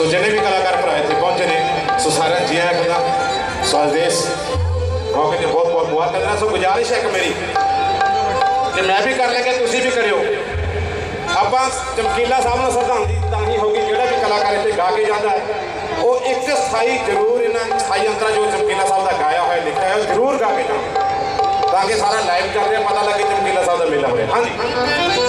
ਸੋ ਜਿਹੜੇ ਵੀ ਕਲਾਕਾਰ ਭਰਾ ਇੱਥੇ ਪਹੁੰਚੇ ਨੇ, ਸੋ ਸਾਰਿਆਂ ਜੀ ਆਇਆਂ ਕਹਿੰਦਾ ਸੋ ਦੇਸ ਮੌਕੇ ਤੇ ਬਹੁਤ ਬਹੁਤ ਮੁਬਾਰਕ ਕਹਿੰਦਾ ਸੋ ਗੁਜਾਰਿਸ਼ ਹੈ ਇੱਕ ਮੇਰੀ। ਤੇ ਮੈਂ ਵੀ ਕਰ ਲਿਆ ਤੁਸੀਂ ਵੀ ਕਰਿਓ। ਆਪਾਂ ਚਮਕੀਲਾ ਸਾਹਿਬ ਨੂੰ ਸ਼ਰਧਾਂਜਲੀ ਤਾਂ ਹੀ ਹੋਗੀ ਜਿਹੜਾ ਵੀ ਕਲਾਕਾਰ ਇੱਥੇ ਗਾ ਕੇ ਜਾਂਦਾ ਹੈ। ਉਹ ਇੱਕ ਸਾਈ ਜ਼ਰੂਰ ਇਹਨਾਂ ਸਾਈ ਅੰਤਰਾ ਜੋ ਚਮਕੀਲਾ ਸਾਹਿਬ ਦਾ ਗਾਇਆ ਹੋਇਆ, ਲਿਖਿਆ ਹੋਇਆ ਜ਼ਰੂਰ ਗਾ ਕੇ ਜਾਓ ਤਾਂ ਕਿ ਸਾਰਾ ਲਾਈਵ ਚੱਲ ਰਿਹਾ, ਪਤਾ ਲੱਗੇ ਚਮਕੀਲਾ ਸਾਹਿਬ ਦਾ ਮੇਲਾ ਹੋਇਆ ਹਾਂਜੀ।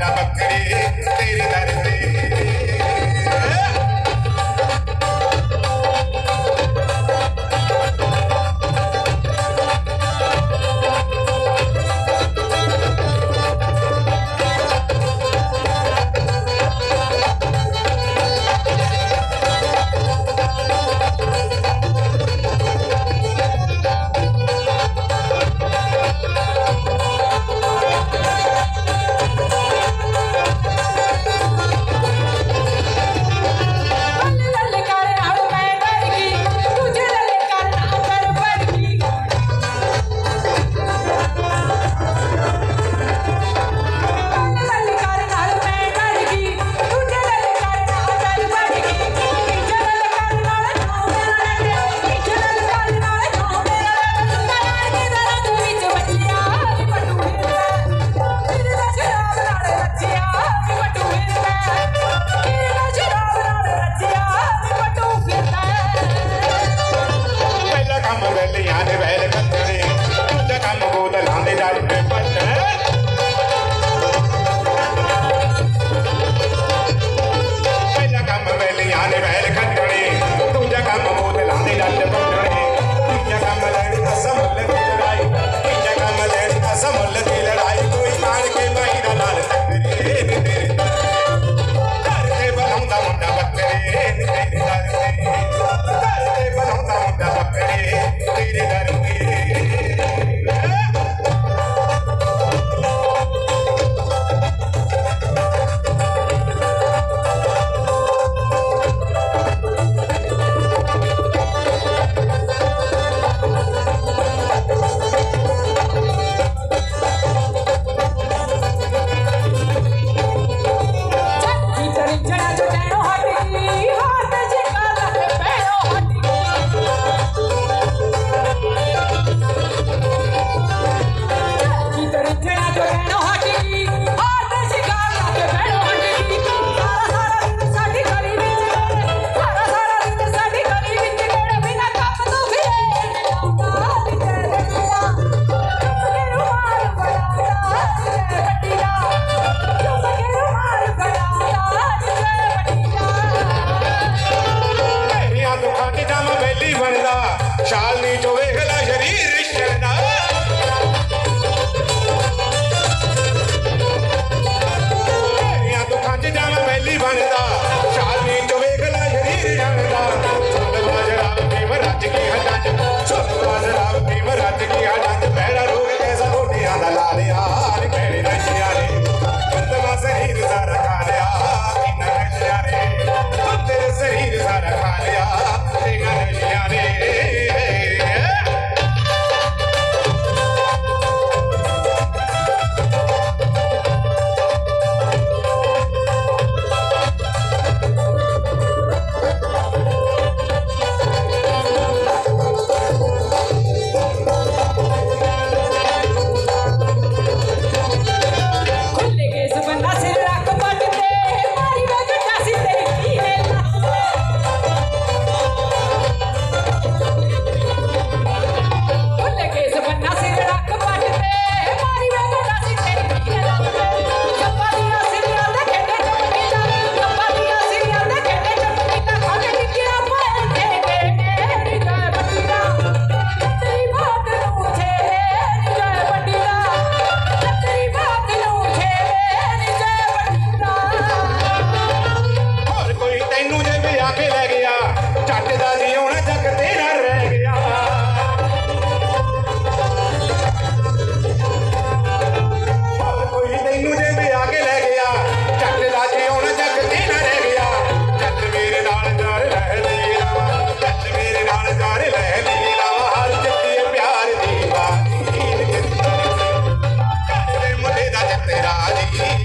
नमक तेरे दर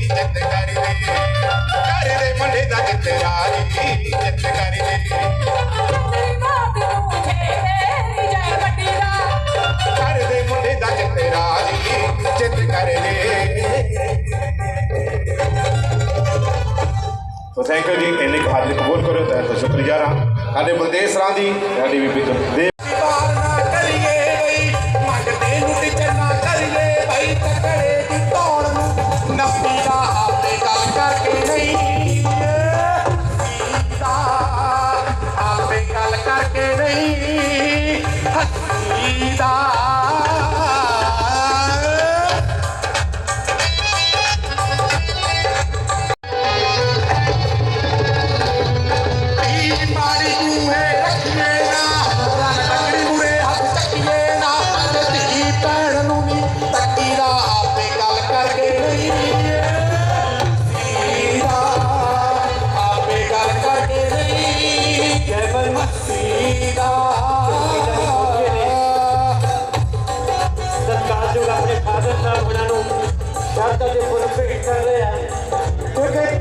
ਜਿੱਤ ਕਰ ਦੇ ਕਰ ਮੁੰਡੇ ਦਾ ਜਿੱਤ ਰਾਜੀ ਜਿੱਤ ਥੈਂਕ ਯੂ ਜੀ ਇਹਨੇ ਹਾਜ਼ਰੀ ਕਬੂਲ ਕਰੋ ਤਾਂ ਸ਼ੁਕਰੀਆ ਰਾਂ ਸਾਡੇ ਬਲਦੇਵ ਸਰਾਂ ਦੀ ਸਾਡੀ ਬੀਬੀ ਤੋਂ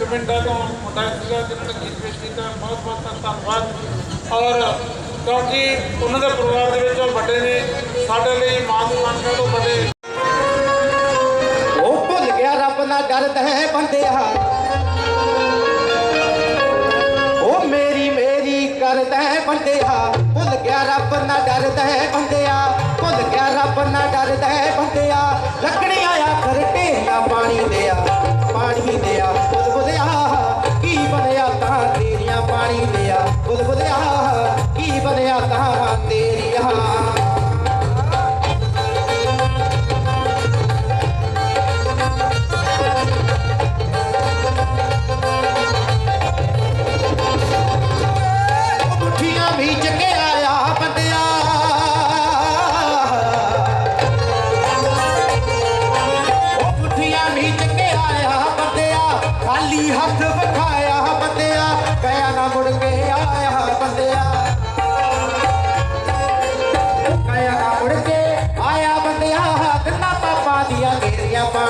कमेंट डालो मुताया जिन्होंने गीत पेश किया बहुत बहुत धनबाद और क्योंकि उन्होंने परिवार के बड़े ने साडे लिए माँ मान कह बड़े ਉਹ ਭੁੱਲ बंदे ਰੱਬ ਨਾਲ ਡਰ ਤੈ ਬੰਦਿਆ ਉਹ ਮੇਰੀ ਮੇਰੀ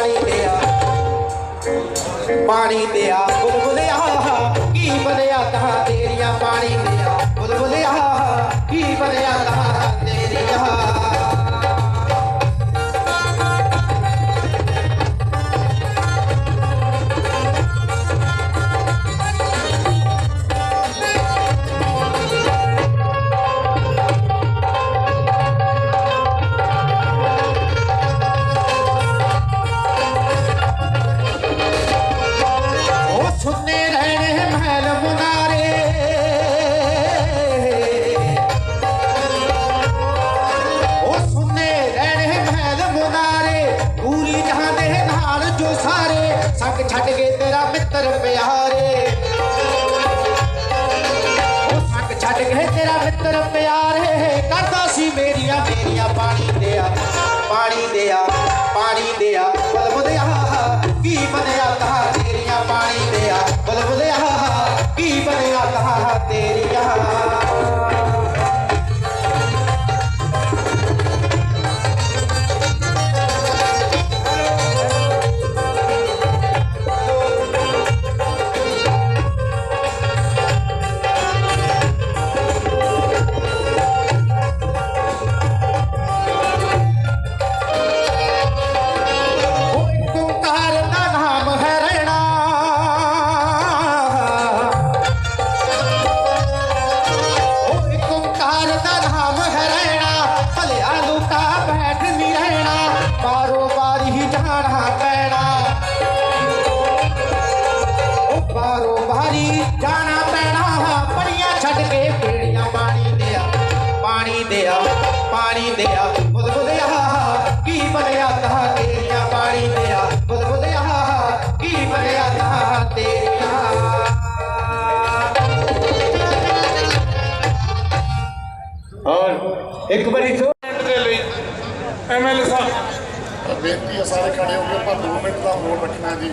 ਪਾਣੀ ਪਿਆ। ਪਾਣੀ ਪਿਆ। ਔਰ ਇੱਕ ਵਾਰੀ ਤੋਂ ਦੇ ਲਈ ਐਮਐਲਏ ਸਾਹਿਬ। ਬੇਨਤੀ ਹੈ ਸਾਰੇ ਖੜੇ ਹੋ ਕੇ ਪਰ 2 ਮਿੰਟ ਦਾ ਮੋੜ ਰੱਖਣਾ ਜੀ।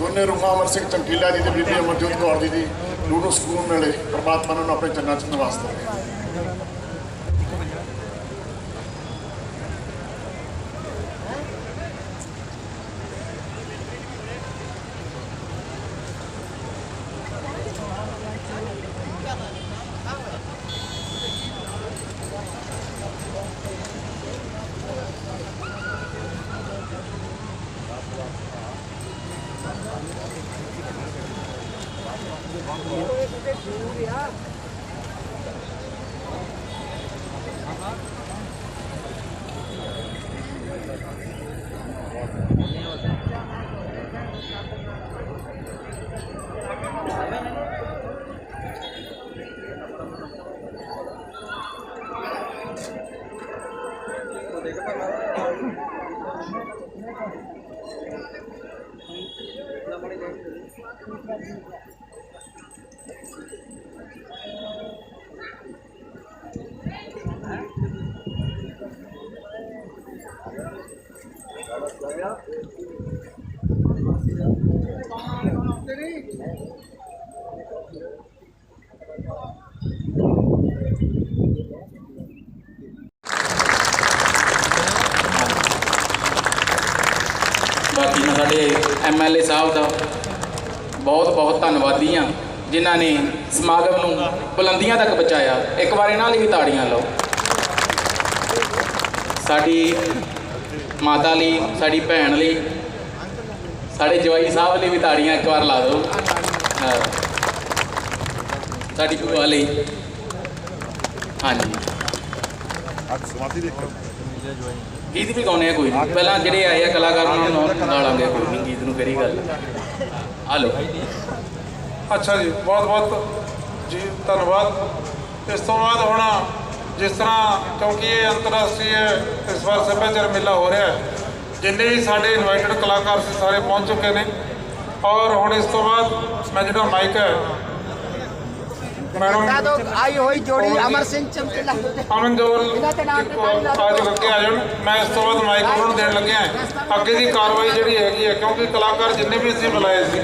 ਦੋਨੇ ਰੂਹਾਂ ਅਮਰ ਸਿੰਘ ਚੰਟੀਲਾ ਜੀ ਤੇ ਬੀਬੀ ਅਮਰਜੋਤ ਕੌਰ ਜੀ ਦੀ ਰੂਹ ਨੂੰ ਸਕੂਨ ਮਿਲੇ ਪਰਮਾਤਮਾ ਨੂੰ ਆਪਣੇ ਚੰਨਾਂ ਚ ਨਿਵਾਸ ਦੇਵੇ Gracias. ਬਾਕੀ ਮੈਂ ਸਾਡੇ ਐਮਐਲਏ ਸਾਹਿਬ ਦਾ ਬਹੁਤ ਬਹੁਤ ਧੰਨਵਾਦੀ ਹਾਂ ਜਿਨ੍ਹਾਂ ਨੇ ਸਮਾਗਮ ਨੂੰ ਬੁਲੰਦੀਆਂ ਤੱਕ ਪਹੁੰਚਾਇਆ। ਇੱਕ ਵਾਰ ਇਹਨਾਂ ਲਈ ਵੀ ਤਾੜੀਆਂ ਲਾਓ। ਸਾਡੀ ਮਾਤਾ ਲਈ, ਸਾਡੀ ਭੈਣ ਲਈ, ਸਾਡੇ ਜਵਾਈ ਸਾਹਿਬ ਲਈ ਵੀ ਤਾੜੀਆਂ ਇੱਕ ਵਾਰ ਲਾ ਦਿਓ। ਸਾਡੀ ਭੂਆ ਲਈ। ਹਾਂਜੀ। ਗੀਤ ਵੀ ਗਾਉਣੇ ਆ ਕੋਈ ਨਹੀਂ। ਪਹਿਲਾਂ ਜਿਹੜੇ ਆਏ ਆ ਕਲਾਕਾਰ, ਉਹਨਾਂ ਨੂੰ ਗਾਲਾਂਗੇ ਕੋਈ ਨਹੀਂ। ਗੀਤ ਨੂੰ ਕਿਹੜੀ ਗੱਲ ਆ। ਲਓ। ਅੱਛਾ ਜੀ ਬਹੁਤ ਬਹੁਤ ਧੰਨਵਾਦ। ਇਸ ਤੋਂ ਬਾਅਦ ਹੁਣ ਜਿਸ ਤਰ੍ਹਾਂ ਕਿਉਂਕਿ ਇਹ ਅੰਤਰਰਾਸ਼ਟਰੀ ਇਸ ਵਾਰ ਸੱਭਿਆਚਾਰ ਮੇਲਾ ਹੋ ਰਿਹਾ ਹੈ। ਜਿੰਨੇ ਵੀ ਸਾਡੇ ਇਨਵਾਈਟਡ ਕਲਾਕਾਰ ਸੀ ਸਾਰੇ ਪਹੁੰਚ ਚੁੱਕੇ ਨੇ। ਔਰ ਹੁਣ ਇਸ ਤੋਂ ਬਾਅਦ ਮੈਂ ਜਿਹੜਾ ਮਾਈਕ ਹੈ ਮੈਡਮ ਆਈ ਹੋਈ ਜੋੜੀ ਅਮਰ ਸਿੰਘ ਚਮਕੀਲਾ ਅਮਨ ਜੋਲ ਅੱਜ ਲੱਗੇ ਆ ਜਾਣ ਮੈਂ ਇਸ ਤੋਂ ਬਾਅਦ ਮਾਈਕ ਉਹਨਾਂ ਨੂੰ ਦੇਣ ਲੱਗਿਆ। ਅੱਗੇ ਦੀ ਕਾਰਵਾਈ ਜਿਹੜੀ ਹੈਗੀ ਹੈ ਕਿਉਂਕਿ ਕਲਾਕਾਰ ਜਿੰਨੇ ਵੀ ਅਸੀਂ ਬੁਲਾਏ ਸੀ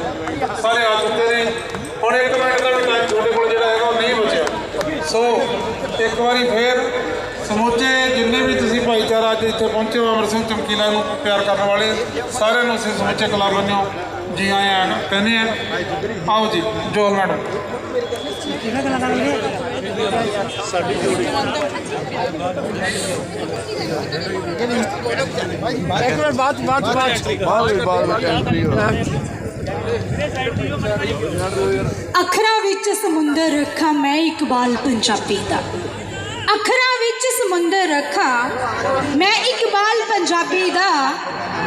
ਸਾਰੇ ਆ ਚੁੱਕੇ ਨੇ। ਹੁਣ ਇੱਕ ਮਿੰਟ ਦਾ ਵੀ ਟਾਈਮ ਤੁਹਾਡੇ ਕੋਲ ਜਿਹੜਾ ਹੈਗਾ ਉਹ ਨਹੀਂ ਬਚਿਆ। ਸੋ ਇੱਕ ਵਾਰੀ ਫੇਰ ਸਮੁੱਚੇ ਜਿੰਨੇ ਵੀ ਤੁਸੀਂ ਭਾਈਚਾਰਾ ਅੱਜ ਇੱਥੇ ਪਹੁੰਚੇ ਹੋ ਅਮਰ ਸਿੰਘ ਚਮਕੀਲਾ ਨੂੰ ਪਿਆਰ ਕਰਨ ਵਾਲੇ ਸਾਰਿਆਂ ਨੂੰ ਅਸੀਂ ਸਮੁੱਚੇ ਕਲਾਕਾਰਾਂ ਨੂੰ ਜੀ ਆਇਆਂ ਕਹਿੰਦੇ ਆ ਆਓ ਜੀ ਜੋਲ ਮੈਡਮ। ਅੱਖਰਾਂ ਵਿੱਚ ਸਮੁੰਦਰ ਰੱਖਾਂ, ਮੈਂ ਇਕਬਾਲ ਪੰਜਾਬੀ ਦਾ। ਅੱਖਰਾਂ ਵਿੱਚ ਸਮੁੰਦਰ ਰੱਖਾਂ, ਮੈਂ ਇਕਬਾਲ ਪੰਜਾਬੀ ਦਾ।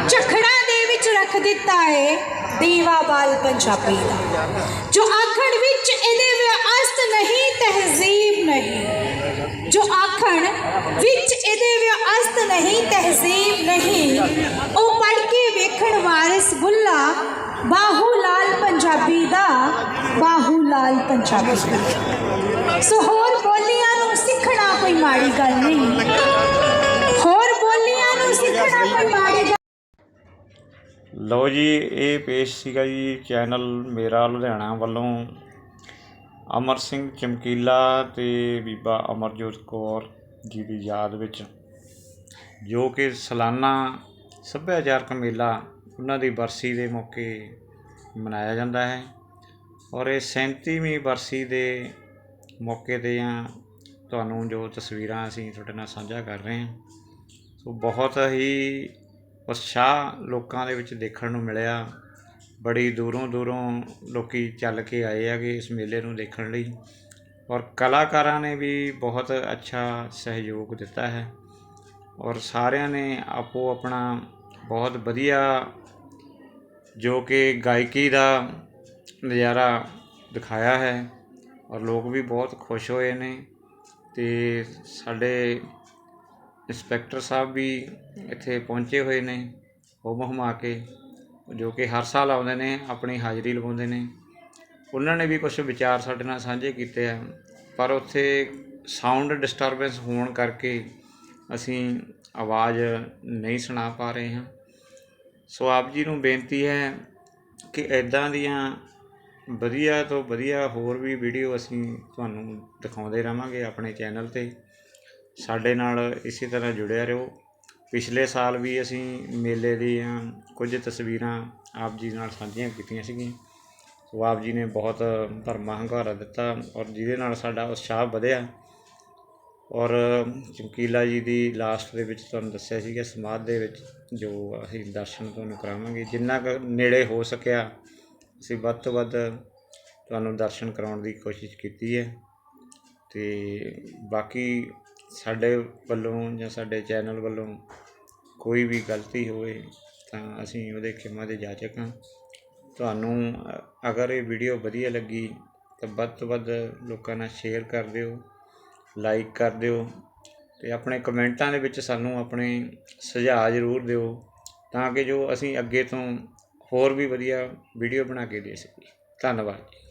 ਝਖੜਾਂ ਦੇ ਵਿੱਚ ਰੱਖ ਦਿੱਤਾ ਏ, ਦੀਵਾ ਬਾਲ ਪੰਜਾਬੀ ਦਾ। ਜੋ ਆਖਣ ਵਿੱਚ ਇਹਦੇ ਵਿਅਸਤ ਨਹੀਂ, ਤਹਿਜ਼ੀਬ ਨਹੀਂ। ਜੋ ਆਖਣ ਵਿੱਚ ਇਹਦੇ ਵਿਅਸਤ ਨਹੀਂ, ਤਹਿਜ਼ੀਬ ਨਹੀਂ, ਉਹ ਪੜ ਕੇ ਵੇਖਣ ਵਾਰਿਸ ਬੁੱਲਾ ਬਾਹੂ ਲਾਲ ਪੰਜਾਬੀ ਦਾ ਬਾਹੂ ਲਾਲ ਪੰਜਾਬੀ। ਸੋ ਹੋਰ ਬੋਲੀਆਂ ਨੂੰ ਸਿੱਖਣਾ ਕੋਈ ਮਾੜੀ ਗੱਲ ਨਹੀਂ। ਹੋਰ ਬੋਲੀਆਂ ਨੂੰ ਸਿੱਖਣਾ ਕੋਈ ਮਾੜੀ ਗੱਲ ਲਓ ਜੀ, ਇਹ ਪੇਸ਼ ਸੀਗਾ ਜੀ ਚੈਨਲ ਮੇਰਾ ਲੁਧਿਆਣਾ ਵੱਲੋਂ। ਅਮਰ ਸਿੰਘ ਚਮਕੀਲਾ ਤੇ ਬੀਬਾ ਅਮਰਜੋਤ ਕੌਰ ਜੀ ਦੀ ਯਾਦ ਵਿੱਚ। ਜੋ ਕਿ ਸਾਲਾਨਾ ਸੱਭਿਆਚਾਰਕ ਮੇਲਾ ਉਹਨਾਂ ਦੀ ਬਰਸੀ ਦੇ ਮੌਕੇ ਮਨਾਇਆ ਜਾਂਦਾ ਹੈ ਔਰ ਇਹ 37ਵੀਂ ਬਰਸੀ ਦੇ ਮੌਕੇ ਤੇ ਆ, ਤੁਹਾਨੂੰ ਜੋ ਤਸਵੀਰਾਂ ਅਸੀਂ ਤੁਹਾਡੇ ਨਾਲ ਸਾਂਝਾ ਕਰ ਰਹੇ ਹਾਂ, ਸੋ ਬਹੁਤ ਹੀ ਉਤਸ਼ਾਹ ਲੋਕਾਂ ਦੇ ਵਿੱਚ ਦੇਖਣ ਨੂੰ ਮਿਲਿਆ। ਬੜੀ ਦੂਰੋਂ ਦੂਰੋਂ ਲੋਕੀ ਚੱਲ ਕੇ ਆਏ ਹੈਗੇ ਇਸ ਮੇਲੇ ਨੂੰ ਦੇਖਣ ਲਈ ਔਰ ਕਲਾਕਾਰਾਂ ਨੇ ਵੀ ਬਹੁਤ ਅੱਛਾ ਸਹਿਯੋਗ ਦਿੱਤਾ ਹੈ ਔਰ ਸਾਰਿਆਂ ਨੇ ਆਪੋ ਆਪਣਾ ਬਹੁਤ ਵਧੀਆ ਜੋ ਕਿ ਗਾਇਕੀ ਦਾ ਨਜ਼ਾਰਾ ਦਿਖਾਇਆ ਹੈ ਔਰ ਲੋਕ ਵੀ ਬਹੁਤ ਖੁਸ਼ ਹੋਏ ਨੇ ਅਤੇ ਸਾਡੇ ਇੰਸਪੈਕਟਰ ਸਾਹਿਬ ਵੀ ਇੱਥੇ ਪਹੁੰਚੇ ਹੋਏ ਨੇ ਹੁਮ ਹੁਮਾ ਕੇ, ਜੋ ਕਿ ਹਰ ਸਾਲ ਆਉਂਦੇ ਨੇ, ਆਪਣੀ ਹਾਜ਼ਰੀ ਲਗਾਉਂਦੇ ਨੇ। ਉਹਨਾਂ ਨੇ ਵੀ ਕੁਝ ਵਿਚਾਰ ਸਾਡੇ ਨਾਲ ਸਾਂਝੇ ਕੀਤੇ ਆ, ਪਰ ਉੱਥੇ ਸਾਊਂਡ ਡਿਸਟਰਬੈਂਸ ਹੋਣ ਕਰਕੇ ਅਸੀਂ ਆਵਾਜ਼ ਨਹੀਂ ਸੁਣਾ ਪਾ ਰਹੇ ਹਾਂ। ਸੋ ਆਪ ਜੀ ਨੂੰ ਬੇਨਤੀ ਹੈ ਕਿ ਇੱਦਾਂ ਦੀਆਂ ਵਧੀਆ ਤੋਂ ਵਧੀਆ ਹੋਰ ਵੀ ਵੀਡੀਓ ਅਸੀਂ ਤੁਹਾਨੂੰ ਦਿਖਾਉਂਦੇ ਰਵਾਂਗੇ ਆਪਣੇ ਚੈਨਲ ਤੇ। ਸਾਡੇ ਨਾਲ ਇਸੇ ਤਰ੍ਹਾਂ ਜੁੜਿਆ ਰਹੋ। ਪਿਛਲੇ ਸਾਲ ਵੀ ਅਸੀਂ ਮੇਲੇ ਦੀਆਂ ਕੁਝ ਤਸਵੀਰਾਂ ਆਪ ਜੀ ਨਾਲ ਸਾਂਝੀਆਂ ਕੀਤੀਆਂ ਸੀਗੀਆਂ। ਸੋ ਆਪ ਜੀ ਨੇ ਬਹੁਤ ਭਰਮਾ ਹੰਗਾਰਾ ਦਿੱਤਾ ਔਰ ਜਿਹਦੇ ਨਾਲ ਸਾਡਾ ਉਤਸ਼ਾਹ ਵਧਿਆ। ਔਰ ਚਮਕੀਲਾ ਜੀ ਦੀ ਲਾਸਟ ਦੇ ਵਿੱਚ ਤੁਹਾਨੂੰ ਦੱਸਿਆ ਸੀਗਾ, ਸਮਾਧ ਦੇ ਵਿੱਚ ਜੋ ਅਸੀਂ ਦਰਸ਼ਨ ਤੁਹਾਨੂੰ ਕਰਾਵਾਂਗੇ। ਜਿੰਨਾ ਕੁ ਨੇੜੇ ਹੋ ਸਕਿਆ, ਅਸੀਂ ਵੱਧ ਤੋਂ ਵੱਧ ਤੁਹਾਨੂੰ ਦਰਸ਼ਨ ਕਰਾਉਣ ਦੀ ਕੋਸ਼ਿਸ਼ ਕੀਤੀ ਹੈ। ਤੇ ਬਾਕੀ ਸਾਡੇ ਵੱਲੋਂ ਜਾਂ ਸਾਡੇ ਚੈਨਲ ਵੱਲੋਂ ਕੋਈ ਵੀ ਗਲਤੀ ਹੋਵੇ ਤਾਂ ਅਸੀਂ ਉਹਦੇ ਖਿਮਾ ਦੇ ਜਾਚਕ ਹਾਂ। ਤੁਹਾਨੂੰ ਅਗਰ ਇਹ ਵੀਡੀਓ ਵਧੀਆ ਲੱਗੀ ਤਾਂ ਵੱਧ ਤੋਂ ਵੱਧ ਲੋਕਾਂ ਨਾਲ ਸ਼ੇਅਰ ਕਰ ਦਿਓ। ਲਾਈਕ ਕਰ ਦਿਓ ਅਤੇ ਆਪਣੇ ਕਮੈਂਟਾਂ ਦੇ ਵਿੱਚ ਸਾਨੂੰ ਆਪਣੇ ਸੁਝਾਅ ਜ਼ਰੂਰ ਦਿਓ ਤਾਂ ਕਿ ਜੋ ਅਸੀਂ ਅੱਗੇ ਤੋਂ ਹੋਰ ਵੀ ਵਧੀਆ ਵੀਡੀਓ ਬਣਾ ਕੇ ਦੇ ਸਕੀਏ। ਧੰਨਵਾਦ ਜੀ।